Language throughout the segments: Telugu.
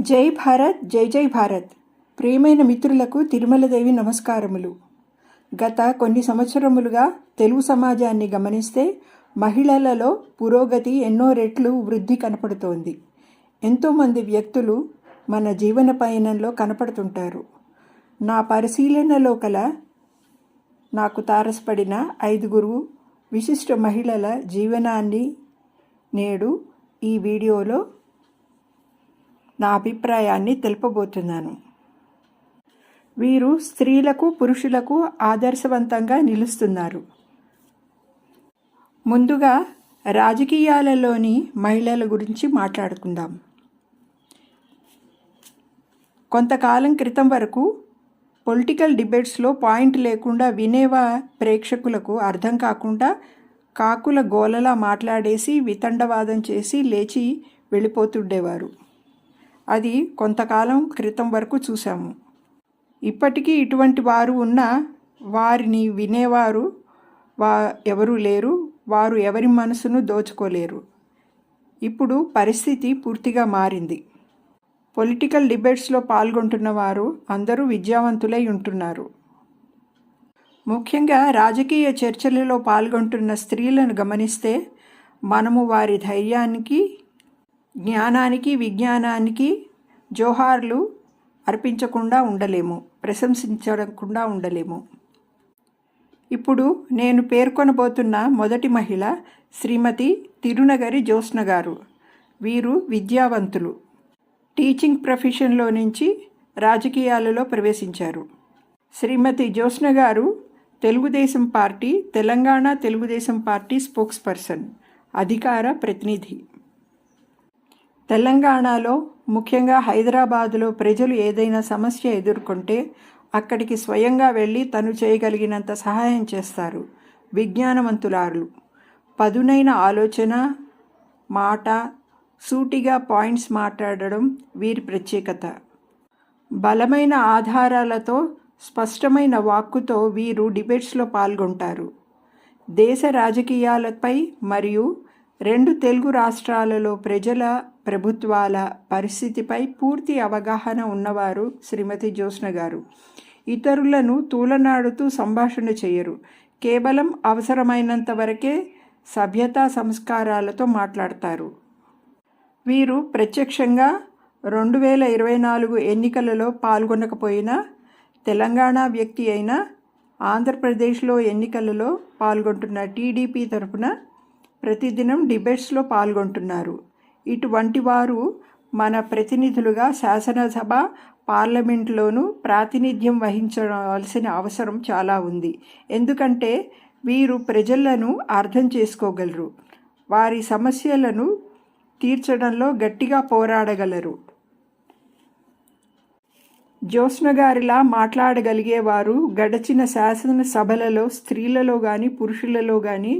జై భారత్ జై జై భారత్. ప్రియమైన మిత్రులకు తిరుమలదేవి నమస్కారములు. గత కొన్ని సంవత్సరములుగా తెలుగు సమాజాన్ని గమనిస్తే మహిళలలో పురోగతి ఎన్నో రెట్లు వృద్ధి కనపడుతోంది. ఎంతోమంది వ్యక్తులు మన జీవన పయనంలో కనపడుతుంటారు. నా పరిశీలనలో కల నాకు తారసపడిన ఐదుగురు విశిష్ట మహిళల జీవనాన్ని నేడు ఈ వీడియోలో నా అభిప్రాయాన్ని తెలుపబోతున్నాను. వీరు స్త్రీలకు పురుషులకు ఆదర్శవంతంగా నిలుస్తున్నారు. ముందుగా రాజకీయాలలోని మహిళల గురించి మాట్లాడుకుందాం. కొంతకాలం క్రితం వరకు పొలిటికల్ డిబేట్స్లో పాయింట్ లేకుండా వినేవా ప్రేక్షకులకు అర్థం కాకుండా కాకుల గోలలా మాట్లాడేసి వితండవాదం చేసి లేచి వెళ్ళిపోతుండేవారు. అది కొంతకాలం క్రితం వరకు చూసాము ఇప్పటికీ ఇటువంటి వారు ఉన్న వారిని వినేవారు వా ఎవరూ లేరు వారు ఎవరి మనసును దోచుకోలేరు. ఇప్పుడు పరిస్థితి పూర్తిగా మారింది. పొలిటికల్ డిబేట్స్లో పాల్గొంటున్న వారు అందరూ విద్యావంతులై ఉంటున్నారు. ముఖ్యంగా రాజకీయ చర్చలలో పాల్గొంటున్న స్త్రీలను గమనిస్తే మనము వారి ధైర్యానికి జ్ఞానానికి విజ్ఞానానికి జోహార్లు అర్పించకుండా ఉండలేము ప్రశంసించకుండా ఉండలేము. ఇప్పుడు నేను పేర్కొనబోతున్న మొదటి మహిళ శ్రీమతి తిరునగరి జ్యోత్స్న గారు. వీరు విద్యావంతులు. టీచింగ్ ప్రొఫెషన్లో నుంచి రాజకీయాలలో ప్రవేశించారు. శ్రీమతి జ్యోత్స్న గారు Telugu Desam party Telangana Telugu Desam party spokesperson అధికార ప్రతినిధి. తెలంగాణలో ముఖ్యంగా హైదరాబాదులో ప్రజలు ఏదైనా సమస్య ఎదుర్కొంటే అక్కడికి స్వయంగా వెళ్ళి తను చేయగలిగినంత సహాయం చేస్తారు. విజ్ఞానవంతులారులు పదునైన ఆలోచన మాట సూటిగా పాయింట్స్ మాట్లాడడం వీరి ప్రత్యేకత. బలమైన ఆధారాలతో స్పష్టమైన వాక్కుతో వీరు డిబేట్స్లో పాల్గొంటారు. దేశ రాజకీయాలపై మరియు రెండు తెలుగు రాష్ట్రాలలో ప్రజల ప్రభుత్వాల పరిస్థితిపై పూర్తి అవగాహన ఉన్నవారు శ్రీమతి జ్యోత్స్న గారు. ఇతరులను తూలనాడుతూ సంభాషణ చేయరు. కేవలం అవసరమైనంత వరకే సభ్యతా సంస్కారాలతో మాట్లాడతారు. వీరు ప్రత్యక్షంగా రెండు వేల ఇరవై నాలుగు ఎన్నికలలో పాల్గొనకపోయినా తెలంగాణ వ్యక్తి అయిన ఆంధ్రప్రదేశ్లో ఎన్నికలలో పాల్గొంటున్న టీడీపీ తరఫున ప్రతిదినం డిబేట్స్లో పాల్గొంటున్నారు. ఇటువంటి వారు మన ప్రతినిధులుగా శాసనసభ పార్లమెంట్లోనూ ప్రాతినిధ్యం వహించవలసిన అవసరం చాలా ఉంది. ఎందుకంటే వీరు ప్రజలను అర్థం చేసుకోగలరు. వారి సమస్యలను తీర్చడంలో గట్టిగా పోరాడగలరు. జ్యోత్స్న గారిలా మాట్లాడగలిగేవారు గడచిన శాసనసభలలో స్త్రీలలో కానీ పురుషులలో కానీ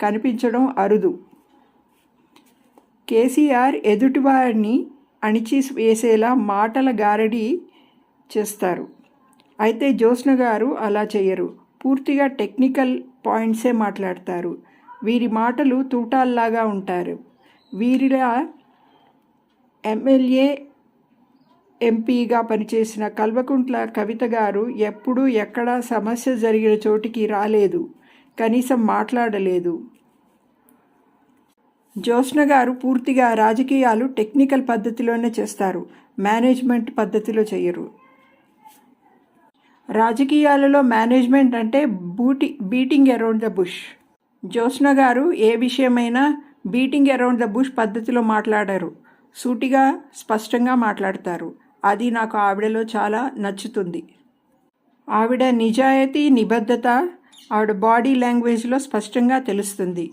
కనిపించడం అరుదు. కేసీఆర్ ఎదుటివారిని అణిచి వేసేలా మాటల గారడి చేస్తారు. అయితే జ్యోత్స్న గారు అలా చేయరు పూర్తిగా టెక్నికల్ పాయింట్సే మాట్లాడతారు. వీరి మాటలు తూటాల్లాగా ఉంటారు. వీరిలా ఎమ్మెల్యే ఎంపీగా పనిచేసిన కల్వకుంట్ల కవిత గారు ఎప్పుడూ ఎక్కడా సమస్య జరిగిన చోటికి రాలేదు. కనీసం మాట్లాడలేదు. జ్యోత్స్న గారు పూర్తిగా రాజకీయాలు టెక్నికల్ పద్ధతిలోనే చేస్తారు. మేనేజ్మెంట్ పద్ధతిలో చేయరు. రాజకీయాలలో మేనేజ్మెంట్ అంటే బూటి beating around the bush. Jyotsna గారు ఏ విషయమైనా బీటింగ్ అరౌండ్ ద బుష్ పద్ధతిలో మాట్లాడారు. సూటిగా స్పష్టంగా మాట్లాడతారు. అది నాకు ఆవిడలో చాలా నచ్చుతుంది. ఆవిడ నిజాయితీ నిబద్ధత ఆవిడ బాడీ లాంగ్వేజ్లో స్పష్టంగా తెలుస్తుంది.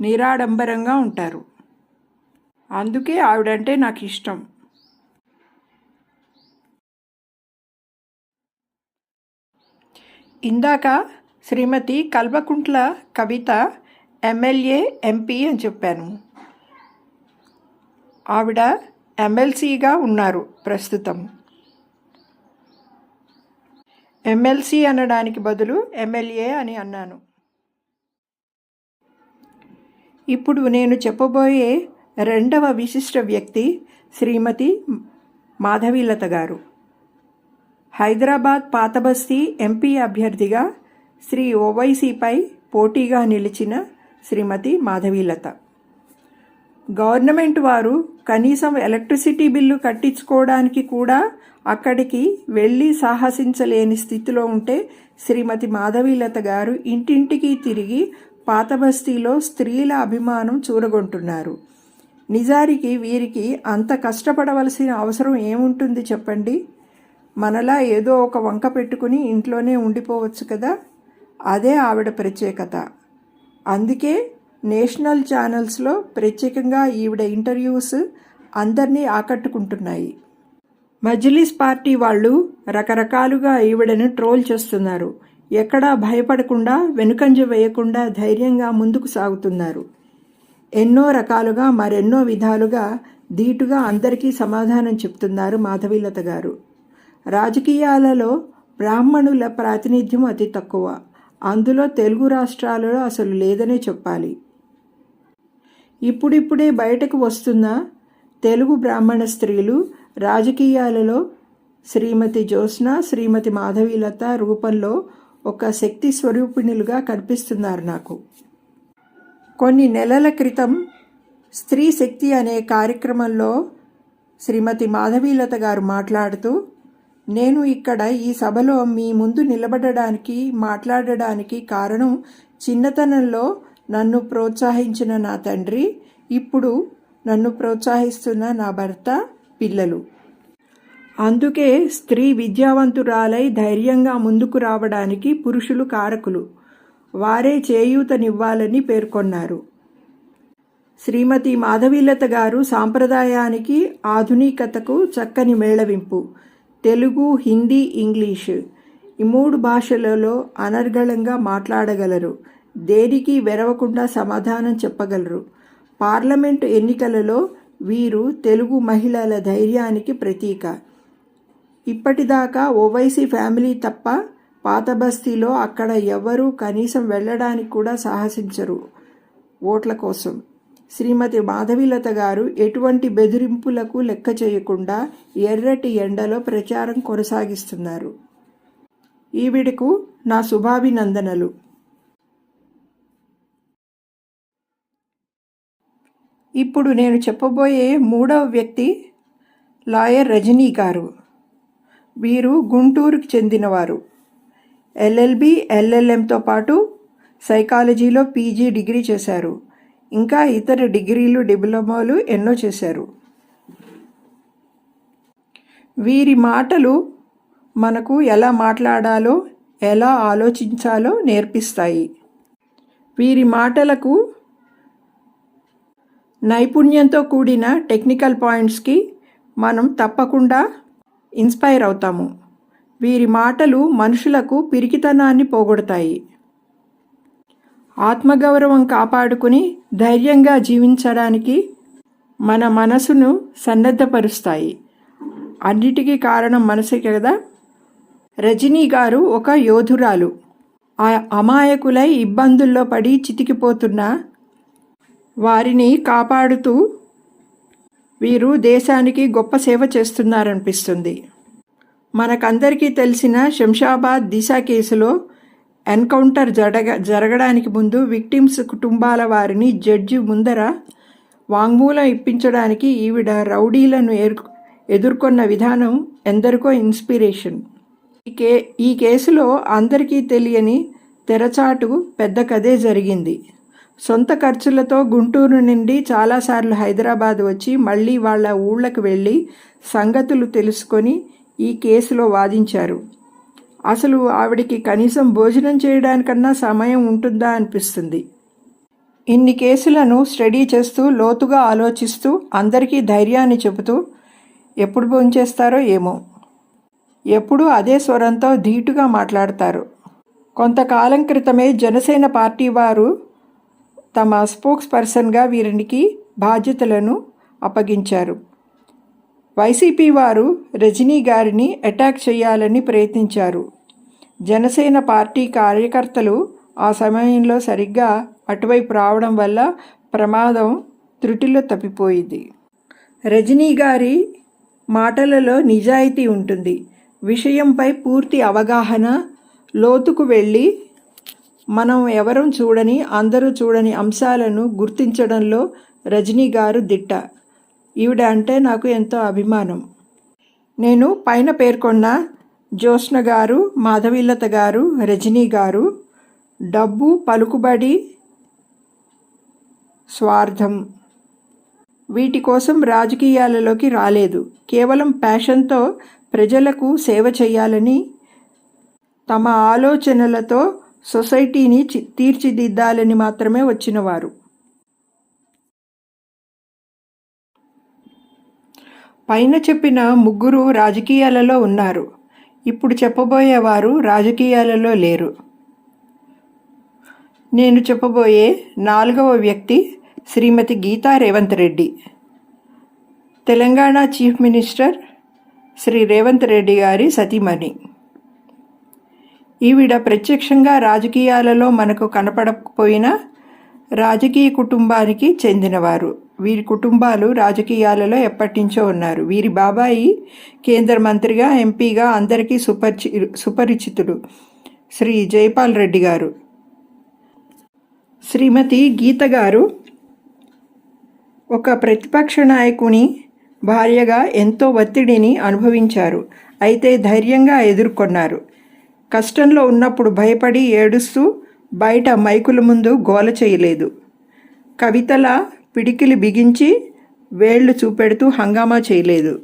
నిరాడంబరంగా ఉంటారు. అందుకే ఆవిడంటే నాకు ఇష్టం. ఇందాక శ్రీమతి కల్వకుంట్ల కవిత ఎమ్మెల్యే ఎంపీ అని చెప్పాను. ఆవిడ ఎమ్మెల్సీగా ఉన్నారు ప్రస్తుతం. ఎమ్మెల్సీ అనడానికి బదులు ఎమ్మెల్యే అని అన్నాను. ఇప్పుడు నేను చెప్పబోయే రెండవ విశిష్ట వ్యక్తి శ్రీమతి మాధవీలత గారు. హైదరాబాద్ పాతబస్తీ ఎంపీ అభ్యర్థిగా శ్రీ ఓవైసీపై పోటీగా నిలిచిన శ్రీమతి మాధవీలత. గవర్నమెంట్ వారు కనీసం ఎలక్ట్రిసిటీ బిల్లు కట్టించుకోవడానికి కూడా అక్కడికి వెళ్ళి సాహసించలేని స్థితిలో ఉంటే శ్రీమతి మాధవీలత గారు ఇంటింటికి తిరిగి పాత బస్తీలో స్త్రీల అభిమానం చూరగొంటున్నారు. నిజానికి వీరికి అంత కష్టపడవలసిన అవసరం ఏముంటుంది చెప్పండి? మనలా ఏదో ఒక వంక పెట్టుకుని ఇంట్లోనే ఉండిపోవచ్చు కదా? అదే ఆవిడ ప్రత్యేకత. అందుకే నేషనల్ ఛానల్స్లో ప్రత్యేకంగా ఈవిడ ఇంటర్వ్యూస్ అందరినీ ఆకట్టుకుంటున్నాయి. మజ్లిస్ పార్టీ వాళ్ళు రకరకాలుగా ఈవిడను ట్రోల్ చేస్తున్నారు. ఎక్కడా భయపడకుండా వెనుకంజ వేయకుండా ధైర్యంగా ముందుకు సాగుతున్నారు. ఎన్నో రకాలుగా మరెన్నో విధాలుగా ధీటుగా అందరికీ సమాధానం చెప్తున్నారు మాధవీలత గారు. రాజకీయాలలో బ్రాహ్మణుల ప్రాతినిధ్యం అతి తక్కువ. అందులో తెలుగు రాష్ట్రాలలో అసలు లేదనే చెప్పాలి. ఇప్పుడిప్పుడే బయటకు వస్తున్న తెలుగు బ్రాహ్మణ స్త్రీలు రాజకీయాలలో శ్రీమతి జ్యోత్స్న శ్రీమతి మాధవీలత రూపంలో ఒక శక్తి స్వరూపిణులుగా కనిపిస్తున్నారు నాకు. కొన్ని నెలల క్రితం స్త్రీ శక్తి అనే కార్యక్రమంలో శ్రీమతి మాధవీలత గారు మాట్లాడుతూ నేను ఇక్కడ ఈ సభలో మీ ముందు నిలబడడానికి మాట్లాడడానికి కారణం చిన్నతనంలో నన్ను ప్రోత్సహించిన నా తండ్రి ఇప్పుడు నన్ను ప్రోత్సహిస్తున్న నా భర్త పిల్లలు. అందుకే స్త్రీ విద్యావంతురాలై ధైర్యంగా ముందుకు రావడానికి పురుషులు కారకులు. వారే చేయూతనివ్వాలని పేర్కొన్నారు. శ్రీమతి మాధవీలత గారు సాంప్రదాయానికి ఆధునికతకు చక్కని మేళవింపు. తెలుగు హిందీ ఇంగ్లీష్ ఈ మూడు భాషలలో అనర్గళంగా మాట్లాడగలరు. దేనికి వెరవకుండా సమాధానం చెప్పగలరు? పార్లమెంటు ఎన్నికలలో వీరు తెలుగు మహిళల ధైర్యానికి ప్రతీక. ఇప్పటిదాకా ఓవైసీ ఫ్యామిలీ తప్ప పాత బస్తీలో అక్కడ ఎవరూ కనీసం వెళ్ళడానికి కూడా సాహసించరు ఓట్ల కోసం. శ్రీమతి మాధవీలత గారు ఎటువంటి బెదిరింపులకు లెక్క చేయకుండా ఎర్రటి ఎండలో ప్రచారం కొనసాగిస్తున్నారు. ఈవిడకు నా శుభాభినందనలు. ఇప్పుడు నేను చెప్పబోయే మూడవ వ్యక్తి లాయర్ రజనీ గారు. వీరు గుంటూరుకు చెందినవారు. ఎల్ఎల్బి ఎల్ఎల్ఎంతో పాటు సైకాలజీలో పీజీ డిగ్రీ చేశారు. ఇంకా ఇతర డిగ్రీలు డిప్లొమాలు ఎన్నో చేశారు. వీరి మాటలు మనకు ఎలా మాట్లాడాలో ఎలా ఆలోచించాలో నేర్పిస్తాయి. వీరి మాటలకు నైపుణ్యంతో కూడిన టెక్నికల్ పాయింట్స్కి మనం తప్పకుండా ఇన్స్పైర్ అవుతాము. వీరి మాటలు మనుషులకు పిరికితనాన్ని పోగొడతాయి. ఆత్మగౌరవం కాపాడుకుని ధైర్యంగా జీవించడానికి మన మనసును సన్నద్ధపరుస్తాయి. అన్నిటికీ కారణం మనసే కదా? రజనీ గారు ఒక యోధురాలు. ఆ అమాయకులై ఇబ్బందుల్లో పడి చితికిపోతున్న వారిని కాపాడుతూ వీరు దేశానికి గొప్ప సేవ చేస్తున్నారనిపిస్తుంది. మనకందరికీ తెలిసిన శంషాబాద్ దిశ కేసులో ఎన్కౌంటర్ జరగ జరగడానికి ముందు విక్టిమ్స్ కుటుంబాల వారిని జడ్జి ముందర వాంగ్మూలం ఇప్పించడానికి ఈవిడ రౌడీలను ఎదుర్కొన్న విధానం ఎందరికో ఇన్స్పిరేషన్. ఈ కే ఈ కేసులో అందరికీ తెలియని తెరచాటు పెద్ద కథే జరిగింది. సొంత ఖర్చులతో గుంటూరు నుండి చాలాసార్లు హైదరాబాద్ వచ్చి మళ్ళీ వాళ్ళ ఊళ్ళకు వెళ్ళి సంగతులు తెలుసుకొని ఈ కేసులో వాదించారు. అసలు ఆవిడికి కనీసం భోజనం చేయడానికన్నా సమయం ఉంటుందా అనిపిస్తుంది. ఇన్ని కేసులను స్టడీ చేస్తూ లోతుగా ఆలోచిస్తూ అందరికీ ధైర్యాన్ని చెబుతూ ఎప్పుడు భోంచేస్తారో ఏమో. ఎప్పుడూ అదే స్వరంతో ధీటుగా మాట్లాడతారు. కొంతకాలం క్రితమే జనసేన పార్టీ వారు తమ స్పోక్స్ పర్సన్గా వీరికి బాధ్యతలను అప్పగించారు. వైసీపీ వారు రజనీ గారిని అటాక్ చేయాలని ప్రయత్నించారు. జనసేన పార్టీ కార్యకర్తలు ఆ సమయంలో సరిగ్గా అటువైపు రావడం వల్ల ప్రమాదం త్రుటిలో తప్పిపోయింది. రజనీ గారి మాటలలో నిజాయితీ ఉంటుంది. విషయంపై పూర్తి అవగాహన లోతుకు వెళ్ళి మనం ఎవరం చూడని అందరూ చూడని అంశాలను గుర్తించడంలో రజనీ గారు దిట్ట. ఈవిడ అంటే నాకు ఎంతో అభిమానం. నేను పైన పేర్కొన్న జ్యోత్స్న గారు మాధవీలత గారు రజనీ గారు డబ్బు పలుకుబడి స్వార్థం వీటి కోసం రాజకీయాలలోకి రాలేదు. కేవలం ప్యాషన్తో ప్రజలకు సేవ చేయాలని తమ ఆలోచనలతో సొసైటీని చి- తీర్చిదిద్దాలని మాత్రమే వచ్చినవారు. పైన చెప్పిన ముగ్గురు రాజకీయాలలో ఉన్నారు. ఇప్పుడు చెప్పబోయేవారు రాజకీయాలలో లేరు. నేను చెప్పబోయే నాలుగవ వ్యక్తి శ్రీమతి గీతా రేవంత్ రెడ్డి. తెలంగాణ చీఫ్ మినిస్టర్ శ్రీ రేవంత్ రెడ్డి గారి సతీమణి. ఈవిడ ప్రత్యక్షంగా రాజకీయాలలో మనకు కనపడకపోయినా రాజకీయ కుటుంబానికి చెందినవారు. వీరి కుటుంబాలు రాజకీయాలలో ఎప్పటినుంచో ఉన్నారు. వీరి బాబాయి కేంద్ర మంత్రిగా ఎంపీగా అందరికీ సుపరిచి సుపరిచితుడు శ్రీ జైపాల్ రెడ్డి గారు. శ్రీమతి గీత గారు ఒక ప్రతిపక్ష నాయకుని భార్యగా ఎంతో ఒత్తిడిని అనుభవించారు. అయితే ధైర్యంగా ఎదుర్కొన్నారు. కష్టంలో ఉన్నప్పుడు భయపడి ఏడుస్తూ బయట మైకుల ముందు గోల చేయలేదు. కవితల పిడికిలి బిగించి వేళ్ళు చూపెడుతూ హంగామా చేయలేదు.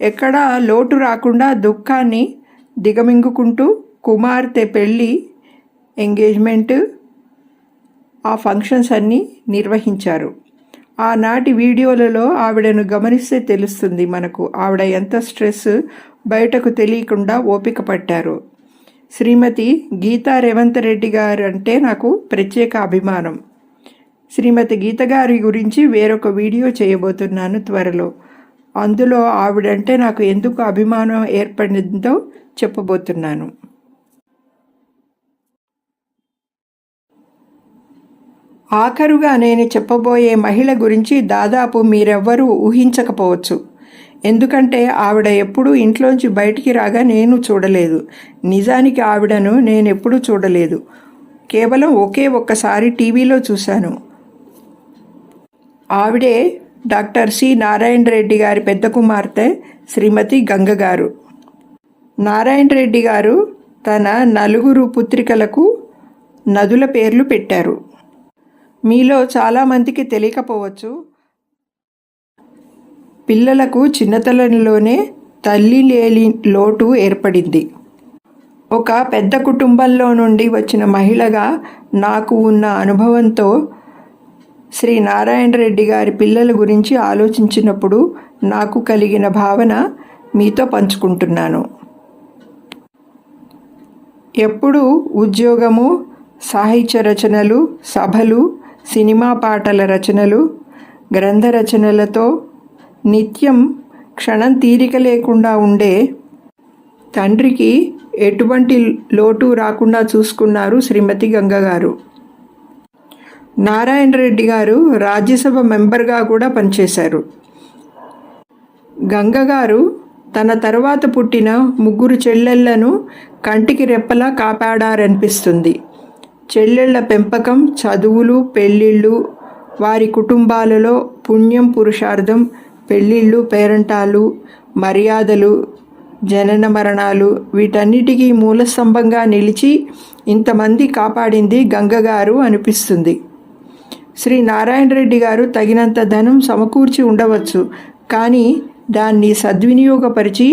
ఎక్కడా లోటు రాకుండా దుఃఖాన్ని దిగమింగుకుంటూ కుమార్తె పెళ్ళి ఎంగేజ్మెంట్ ఆ ఫంక్షన్స్ అన్నీ నిర్వహించారు. ఆనాటి వీడియోలలో ఆవిడను గమనిస్తే తెలుస్తుంది మనకు ఆవిడ ఎంత స్ట్రెస్ బయటకు తెలియకుండా ఓపిక పట్టారు. శ్రీమతి గీతా రేవంత్ రెడ్డి గారు అంటే నాకు ప్రత్యేక అభిమానం. శ్రీమతి గీత గారి గురించి వేరొక వీడియో చేయబోతున్నాను త్వరలో. అందులో ఆవిడంటే నాకు ఎందుకు అభిమానం ఏర్పడిందో చెప్పబోతున్నాను. ఆఖరుగా నేను చెప్పబోయే మహిళ గురించి దాదాపు మీరెవ్వరూ ఊహించకపోవచ్చు. ఎందుకంటే ఆవిడ ఎప్పుడూ ఇంట్లోంచి బయటికి రాగా నేను చూడలేదు. నిజానికి ఆవిడను నేను ఎప్పుడూ చూడలేదు. కేవలం ఒకే ఒక్కసారి టీవీలో చూశాను. ఆవిడే డాక్టర్ సి. నారాయణ రెడ్డి గారి పెద్ద కుమార్తె శ్రీమతి గంగ గారు. నారాయణ రెడ్డి గారు తన నలుగురు పుత్రికలకు నదుల పేర్లు పెట్టారు. మీలో చాలామందికి తెలియకపోవచ్చు. పిల్లలకు చిన్నతనంలోనే తల్లి లేని లోటు ఏర్పడింది. ఒక పెద్ద కుటుంబంలో నుండి వచ్చిన మహిళగా నాకు ఉన్న అనుభవంతో శ్రీ నారాయణ రెడ్డి గారి పిల్లల గురించి ఆలోచించినప్పుడు నాకు కలిగిన భావన మీతో పంచుకుంటున్నాను. ఎప్పుడు ఉద్యోగము సాహిత్య రచనలు సభలు సినిమా పాటల రచనలు గ్రంథ రచనలతో నిత్యం క్షణం తీరిక లేకుండా ఉండే తండ్రికి ఎటువంటి లోటు రాకుండా చూసుకున్నారు శ్రీమతి గంగగారు. నారాయణ రెడ్డి గారు రాజ్యసభ మెంబర్గా కూడా పనిచేశారు. గంగగారు తన తర్వాత పుట్టిన ముగ్గురు చెల్లెళ్ళను కంటికి రెప్పలా కాపాడారనిపిస్తుంది. చెల్లెళ్ళ పెంపకం చదువులు పెళ్ళిళ్ళు వారి కుటుంబాలలో పుణ్యం పురుషార్థం పెళ్ళిళ్ళు పేరంటాలు మర్యాదలు జనన మరణాలు వీటన్నిటికీ మూలస్తంభంగా నిలిచి ఇంతమంది కాపాడింది గంగగారు అనిపిస్తుంది. శ్రీ నారాయణ రెడ్డి గారు తగినంత ధనం సమకూర్చి ఉండవచ్చు కానీ దాన్ని సద్వినియోగపరిచి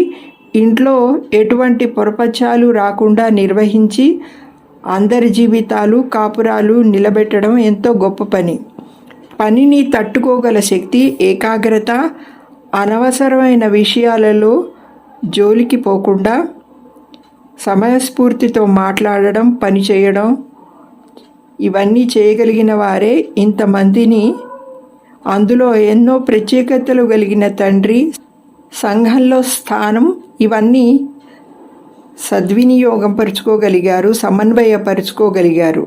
ఇంట్లో ఎటువంటి పొరపచ్చాలు రాకుండా నిర్వహించి అందరి జీవితాలు కాపురాలు నిలబెట్టడం ఎంతో గొప్ప పని. పనిని తట్టుకోగల శక్తి ఏకాగ్రత అనవసరమైన విషయాలలో జోలికి పోకుండా సమయస్ఫూర్తితో మాట్లాడడం పని చేయడం ఇవన్నీ చేయగలిగిన వారే ఇంతమందిని అందులో ఎన్నో ప్రత్యేకతలు కలిగిన తండ్రి సంఘంలో స్థానం ఇవన్నీ సద్వినియోగం పరుచుకోగలిగారు సమన్వయపరుచుకోగలిగారు.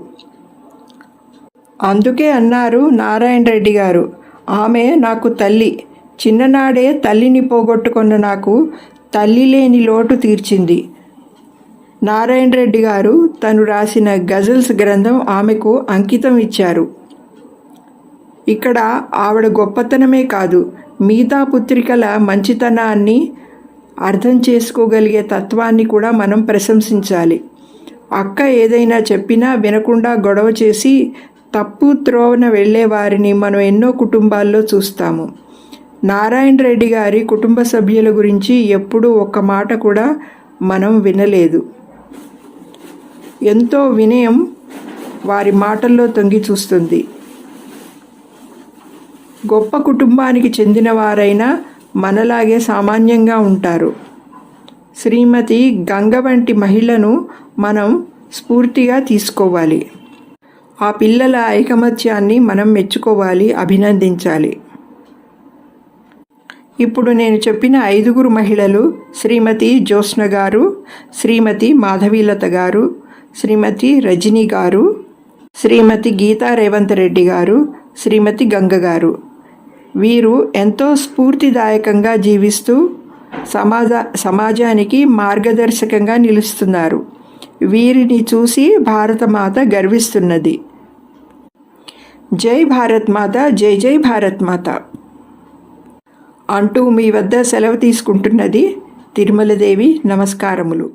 అందుకే అన్నారు నారాయణ రెడ్డి గారు ఆమె నాకు తల్లి. చిన్ననాడే తల్లిని పోగొట్టుకున్న నాకు తల్లి లేని లోటు తీర్చింది నారాయణ రెడ్డి గారు తను రాసిన గజల్స్ గ్రంథం ఆమెకు అంకితం ఇచ్చారు. ఇక్కడ ఆవిడ గొప్పతనమే కాదు మిగతా పుత్రికల మంచితనాన్ని అర్థం చేసుకోగలిగే తత్వాన్ని కూడా మనం ప్రశంసించాలి. అక్క ఏదైనా చెప్పినా వినకుండా గొడవ చేసి తప్పు త్రోవన వెళ్ళే వారిని మనం ఎన్నో కుటుంబాల్లో చూస్తాము. నారాయణ రెడ్డి గారి కుటుంబ సభ్యుల గురించి ఎప్పుడూ ఒక్క మాట కూడా మనం వినలేదు. ఎంతో వినయం వారి మాటల్లో తొంగి చూస్తుంది. గొప్ప కుటుంబానికి చెందిన వారైనా మనలాగే సామాన్యంగా ఉంటారు. శ్రీమతి గంగ వంటి మహిళను మనం స్ఫూర్తిగా తీసుకోవాలి. ఆ పిల్లల ఐకమత్యాన్ని మనం మెచ్చుకోవాలి అభినందించాలి. ఇప్పుడు నేను చెప్పిన ఐదుగురు మహిళలు శ్రీమతి జ్యోత్స్న గారు శ్రీమతి మాధవీలత గారు శ్రీమతి రజనీ గారు శ్రీమతి గీతా రేవంత్ రెడ్డి గారు శ్రీమతి గంగ గారు. వీరు ఎంతో స్ఫూర్తిదాయకంగా జీవిస్తూ సమాజ సమాజానికి మార్గదర్శకంగా నిలుస్తున్నారు. వీరిని చూసి భారతమాత గర్విస్తున్నది. జై భారత్ మాత జై జై భారత్ మాత. అంటూ మీ వద్ద సెలవు తీసుకుంటున్నది తిరుమలదేవి నమస్కారములు.